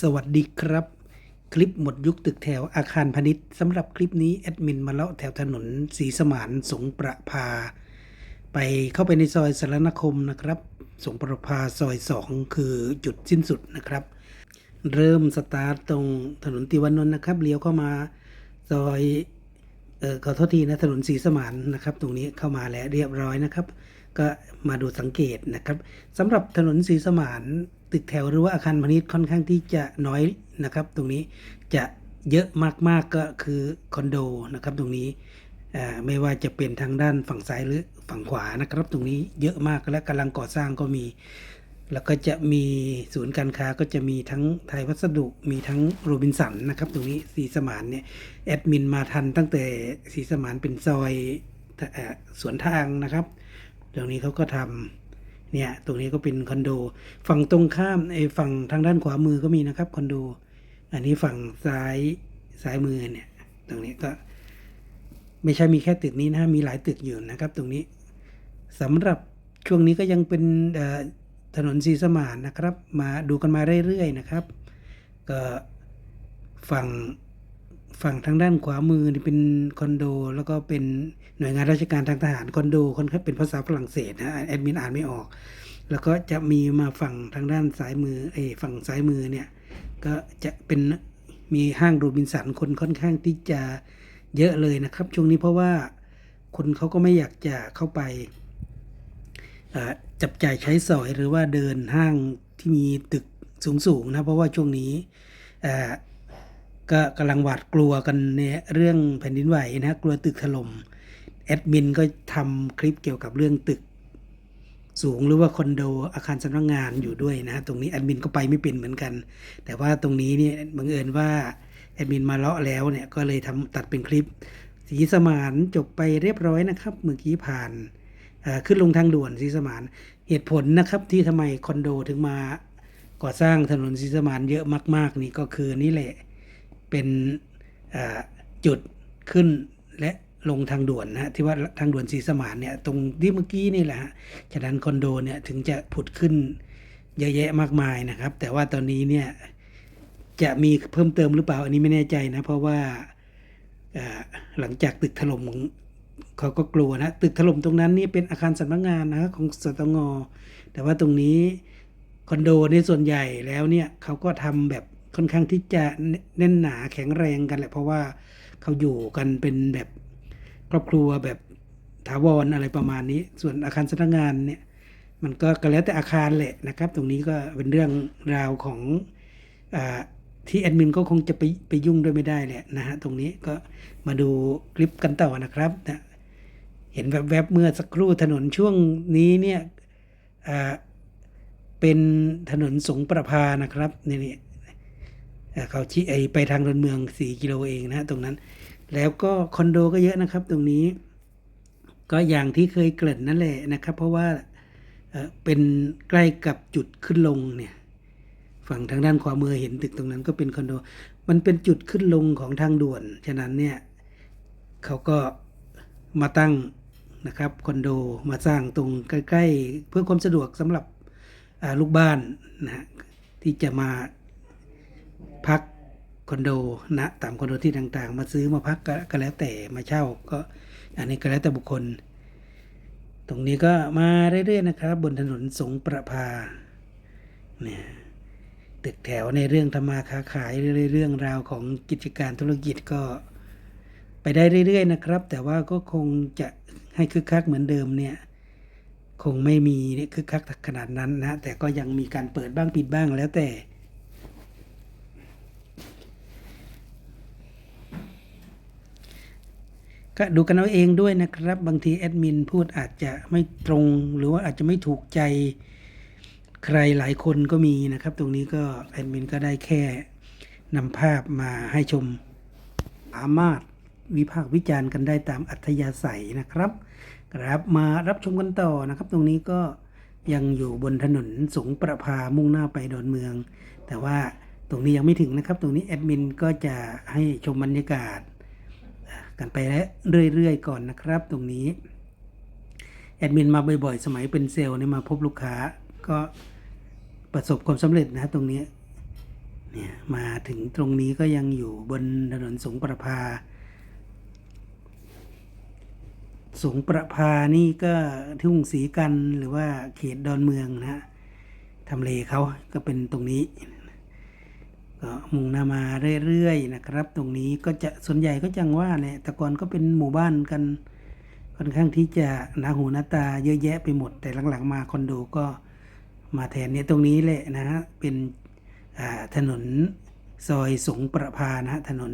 สวัสดีครับ คลิปหมดยุคตึกแถวอาคารพาณิชย์สำหรับคลิปนี้แอดมินมาเลาะแถวถนนศรีสมานสงประพา ไปเข้าไปในซอยสารนคมนะครับ สงประพาซอย 2 คือจุดสิ้นสุดนะครับ เริ่มสตาร์ตตรงถนนติวานนท์นะครับเลี้ยวเข้ามาซอยเออขอโทษทีนะถนนศรีสมานนะครับ ตรงนี้เข้ามาแล้วเรียบร้อยนะครับ ก็มาดูสังเกตนะครับสำหรับถนนศรีสมาน ตึกแถวหรือว่าอาคารพาณิชย์ค่อนข้างที่จะน้อยนะครับ ตรงนี้จะเยอะมากๆก็คือคอนโดนะครับ ตรงนี้ไม่ว่าจะเป็นทางด้านฝั่งซ้ายหรือฝั่งขวานะครับ ตรงนี้เยอะมากและกำลังก่อสร้างก็มี แล้วก็จะมีศูนย์การค้าก็จะมีทั้งไทยวัสดุมีทั้งโรบินสันนะครับ ตรงนี้สีสมานเนี่ยแอดมินมาทันตั้งแต่สีสมานเป็นซอยสวนทางนะครับ ตรงนี้เขาก็ทำ เนี่ยตรงนี้ก็เป็นคอนโด ฝั่งตรงข้ามไอ้ฝั่งทางด้านขวามือก็มีนะครับคอนโด อันนี้ฝั่งซ้ายซ้ายมือเนี่ยตรงนี้ก็ไม่ใช่มีแค่ตึกนี้นะมีหลายตึกอยู่นะครับ ตรงนี้สำหรับช่วงนี้ก็ยังเป็นถนนศรีสมานนะครับ มาดูกันมาเรื่อยๆนะครับ ก็ฝั่ง ฝั่งทางด้านขวามือนี่เป็นคอนโด แล้วก็เป็นหน่วยงานราชการทางทหารคอนโดค่อนข้างเป็นภาษาฝรั่งเศสนะแอดมินอ่านไม่ออก แล้วก็จะมีมาฝั่งทางด้านซ้ายมือเอยฝั่งซ้ายมือเนี่ยก็จะเป็นมีห้างโรบินสันคนค่อนข้างที่จะเยอะเลยนะครับ ช่วงนี้เพราะว่าคนเขาก็ไม่อยากจะเข้าไปจับจ่ายใช้สอยหรือว่าเดินห้างที่มีตึกสูงๆนะเพราะว่าช่วงนี้ ก็กำลังหวาดกลัวกันในเรื่องแผ่นดินไหวนะ กลัวตึกถล่มแอดมินก็ทำคลิปเกี่ยวกับเรื่องตึก สูงหรือว่าคอนโดอาคารสำนักงานอยู่ด้วยนะ ตรงนี้แอดมินก็ไปไม่เป็นเหมือนกัน แต่ว่าตรงนี้เนี่ยบังเอิญว่าแอดมินมาเลาะแล้วเนี่ยก็เลยทำตัดเป็นคลิป สีสมานจบไปเรียบร้อยนะครับ เมื่อกี้ผ่านขึ้นลงทางด่วนสีสมานเหตุผลนะครับที่ทำไมคอนโดถึงมาก่อสร้างถนนสีสมานเยอะมาก ๆ นี่ก็คือนี่แหละ เป็นจุดขึ้นและลงทางด่วนนะฮะที่ว่าทางด่วนสีสมานเนี่ยตรงที่เมื่อกี้นี่แหละฮะฉะนั้นคอนโดเนี่ยถึงจะผุดขึ้นเยอะแยะมากมายนะครับ แต่ว่าตอนนี้เนี่ยจะมีเพิ่มเติมหรือเปล่าอันนี้ไม่แน่ใจนะ เพราะว่าหลังจากตึกถล่มเขาก็กลัวนะ ตึกถล่มตรงนั้นนี่เป็นอาคารสำนักงานนะของสตงแต่ว่าตรงนี้คอนโดในส่วนใหญ่แล้วเนี่ยเขาก็ทำแบบ ค่อนข้างที่จะแน่นหนาแข็งแรงกันแหละเพราะว่าเขาอยู่กันเป็นแบบครอบครัวแบบถาวรอะไรประมาณนี้ ส่วนอาคารสำนักงานเนี่ยมันก็ก็แล้วแต่อาคารแหละนะครับ ตรงนี้ก็เป็นเรื่องราวของอที่แอดมินก็คงจะไปไปยุ่งด้วยไม่ได้แหละนะฮะตรงนี้ก็มาดูคลิปกันต่อนะครับนะเห็นแวบๆเมื่อสักครู่ถนนช่วงนี้เนี่ยเป็นถนนสงประพานะครับนี่นี่ เขาชี้ไอไปทางดอนเมือง 4 กิโลเองนะตรงนั้น แล้วก็คอนโดก็เยอะนะครับตรงนี้ ก็อย่างที่เคยเกริ่นนั่นแหละนะครับ เพราะว่าเออเป็นใกล้กับจุดขึ้นลงเนี่ยฝั่งทางด้านขวามือเห็นตึกตรงนั้นก็เป็นคอนโด มันเป็นจุดขึ้นลงของทางด่วน ฉะนั้นเนี่ยเขาก็มาตั้งนะครับคอนโดมาสร้างตรงใกล้ ๆ เพื่อความสะดวกสำหรับลูกบ้านนะฮะที่จะมา พักคอนโดนะตามคอนโดที่ต่างๆ มาซื้อมาพักก็ก็แล้วแต่มาเช่าก็อันนี้ก็แล้วแต่บุคคล ตรงนี้ก็มาเรื่อยๆนะครับ บนถนนสงประพาเนี่ยตึกแถวในเรื่องทำมาค้าขายเรื่องราวของกิจการธุรกิจก็ไปได้เรื่อย ๆ นะครับ แต่ว่าก็คงจะให้คึกคักเหมือนเดิมเนี่ยคงไม่มีคึกคักขนาดนั้นนะแต่ก็ยังมีการเปิดบ้างปิดบ้างแล้วแต่ ก็ดูกันเอาเองด้วยนะครับ บางทีแอดมินพูดอาจจะไม่ตรงหรือว่าอาจจะไม่ถูกใจใครหลายคนก็มีนะครับ ตรงนี้ก็แอดมินก็ได้แค่นำภาพมาให้ชมสามารถวิพากษ์วิจารณ์กันได้ตามอัธยาศัยนะครับครับมารับชมกันต่อนะครับ ตรงนี้ก็ยังอยู่บนถนนสงประพามุ่งหน้าไปดอนเมือง แต่ว่าตรงนี้ยังไม่ถึงนะครับ ตรงนี้แอดมินก็จะให้ชมบรรยากาศ กันไปเรื่อยๆก่อนนะครับ ตรงนี้แอดมินมาบ่อยๆ สมัยเป็นเซลล์นี่มาพบลูกค้าก็ประสบความสำเร็จนะตรงนี้เนี่ยมาถึงตรงนี้ก็ยังอยู่บนถนนสงประพาสงประพานี่ก็ทุ่งสีกันหรือว่าเขตดอนเมืองนะฮะทำเลเขาก็เป็นตรงนี้ ก็มุ่งหน้ามาเรื่อยๆนะครับ ตรงนี้ก็จะส่วนใหญ่ก็จังว่าเนี่ยแต่ก่อนก็เป็นหมู่บ้านกันค่อนข้างที่จะหนาหูหน้าตาเยอะแยะไปหมด แต่หลังๆ มาคอนโดก็มาแทนเนี่ยตรงนี้แหละนะฮะเป็นถนนซอยสงประพานะฮะถนน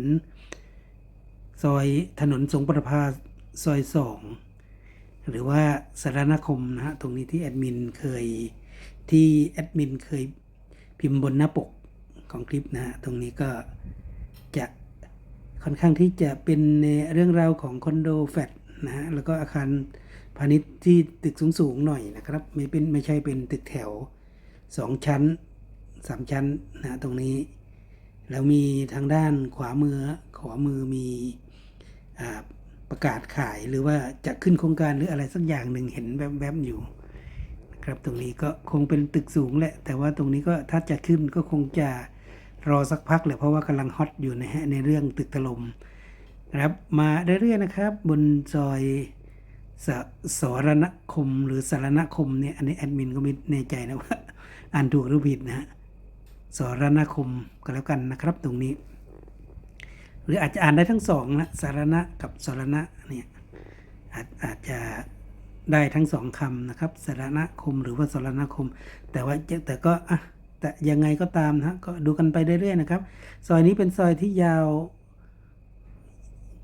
ซอยถนนสงประพาซอยสองหรือว่าสารณคมนะฮะตรงนี้ที่แอดมินเคยที่แอดมินเคยพิมพ์บนหน้าปก ของคลิปนะฮะตรงนี้ก็จะค่อนข้างที่จะเป็นในเรื่องราวของคอนโดแฟลตนะฮะแล้วก็อาคารพาณิชย์ที่ตึกสูงๆหน่อยนะครับไม่เป็นไม่ใช่เป็นตึกแถวสองชั้นสามชั้นนะฮะตรงนี้ แล้วมีทางด้านขวามือขวามือมีอประกาศขายหรือว่าจะขึ้นโครงการหรืออะไรสักอย่างหนึ่งเห็นแวบๆอยู่นะครับตรงนี้ก็คงเป็นตึกสูงแหละแต่ว่าตรงนี้ก็ถ้าจะขึ้นก็คงจะ รอสักพักแหละเพราะว่ากำลังฮอตอยู่นะฮะในเรื่องตึกถล่มนะครับมาเรื่อยๆนะครับ บนซอยสสรณคมหรือสารณคมเนี่ยอันนี้แอดมินก็ไม่แน่ใจนะว่าอ่านถูกหรือผิดนะฮะสรณคมก็แล้วกันนะครับตรงนี้ หรืออาจจะอ่านได้ทั้งสองนะสารณะกับสรณะเนี่ยอาจอาจจะได้ทั้งสองคำนะครับสารณคมหรือว่าสรณคม แต่ว่าแต่ก็อะ แต่ยังไงก็ตามนะฮะก็ดูกันไปเรื่อยๆนะครับ ซอยนี้เป็นซอยที่ยาว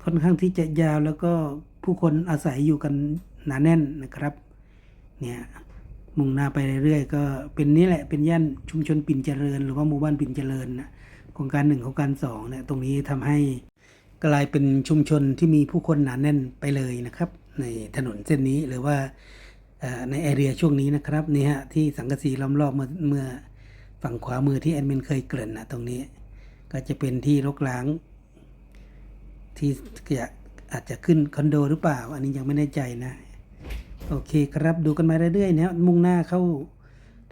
ค่อนข้างที่จะยาวแล้วก็ผู้คนอาศัยอยู่กันหนาแน่นนะครับ เนี่ยมุ่งหน้าไปเรื่อยๆก็เป็นนี่แหละเป็นย่านชุมชนปิ่นเจริญ หรือว่าหมู่บ้านปิ่นเจริญนะโครงการหนึ่งโครงการสองเนี่ยตรงนี้ทำให้กลายเป็นชุมชนที่มีผู้คนหนาแน่นไปเลยนะครับ ในถนนเส้นนี้หรือว่าในแอเรียช่วงนี้นะครับนี่ฮะที่สังกะสีล้อมรอบเมื่อเมื่อ ฝั่งขวามือที่แอดมินเคยเกริ่นนะตรงนี้ ก็จะเป็นที่รกร้าง ที่จะอาจจะขึ้นคอนโดหรือเปล่า อันนี้ยังไม่แน่ใจนะ โอเคครับดูกันมาเรื่อยๆนะมุ่งหน้าเข้า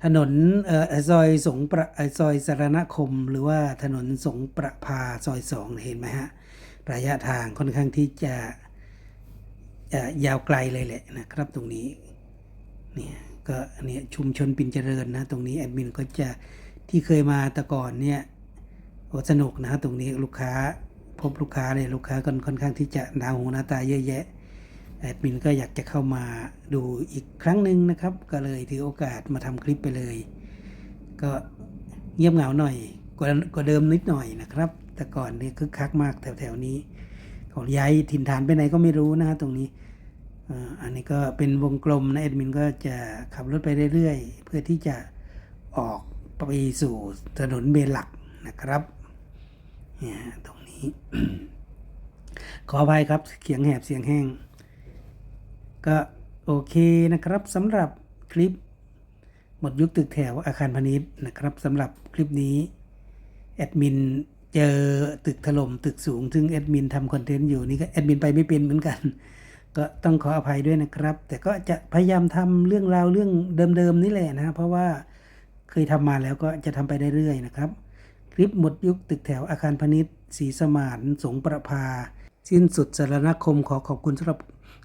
ถนนเอ่อซอยสงประอซอยสารณคม หรือว่าถนนสงประพาซอยสองเห็นไหมฮะระยะทางค่อนข้างที่จะยาวไกลเลยแหละนะครับตรงนี้เนี่ย ก็เนี่ยชุมชนปิ่นเจริญนะตรงนี้แอดมินก็จะที่เคยมาแต่ก่อนเนี่ยสนุกนะตรงนี้ลูกค้าพบลูกค้าเนี่ยลูกค้าก็ค่อนข้างที่จะหนาหูหน้าตาเยอะแยะแอดมินก็อยากจะเข้ามาดูอีกครั้งหนึ่งนะครับ ก็เลยถือโอกาสมาทำคลิปไปเลย ก็เงียบเหงาหน่อยกว่ากว่าเดิมนิดหน่อยนะครับ แต่ก่อนนี่คึกคักมากแถวๆนี้ ของย้ายถิ่นฐานไปไหนก็ไม่รู้นะตรงนี้ อันนี้ก็เป็นวงกลมนะแอดมินก็จะขับรถไปเรื่อยๆ เพื่อที่จะออกไปสู่ถนนเมนหลักนะครับเนี่ยตรงนี้ ขออภัยครับเสียงแหบเสียงแห้ง ก็โอเคนะครับสำหรับคลิป หมดยุคตึกแถวอาคารพาณิชย์นะครับสำหรับคลิปนี้แอดมินเจอตึกถล่มตึกสูง ซึ่งแอดมินทำคอนเทนต์อยู่นี่ก็แอดมินไปไม่เป็นเหมือนกัน ก็ต้องขออภัยด้วยนะครับ แต่ก็จะพยายามทำเรื่องราวเรื่องเดิมๆนี่แหละนะเพราะว่าเคยทำมาแล้วก็จะทำไปได้เรื่อยนะครับ คลิปหมดยุคตึกแถวอาคารพาณิชย์ศรีสมานสงประภา สิ้นสุดสารณคมขอขอบคุณสำหรับ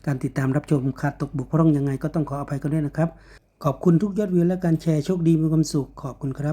การติดตามรับชมขาดตกบกพร่องยังไงก็ต้องขออภัยกันด้วยนะครับ ขอบคุณทุกยอดวิวและการแชร์โชคดีมีความสุขขอบคุณครับ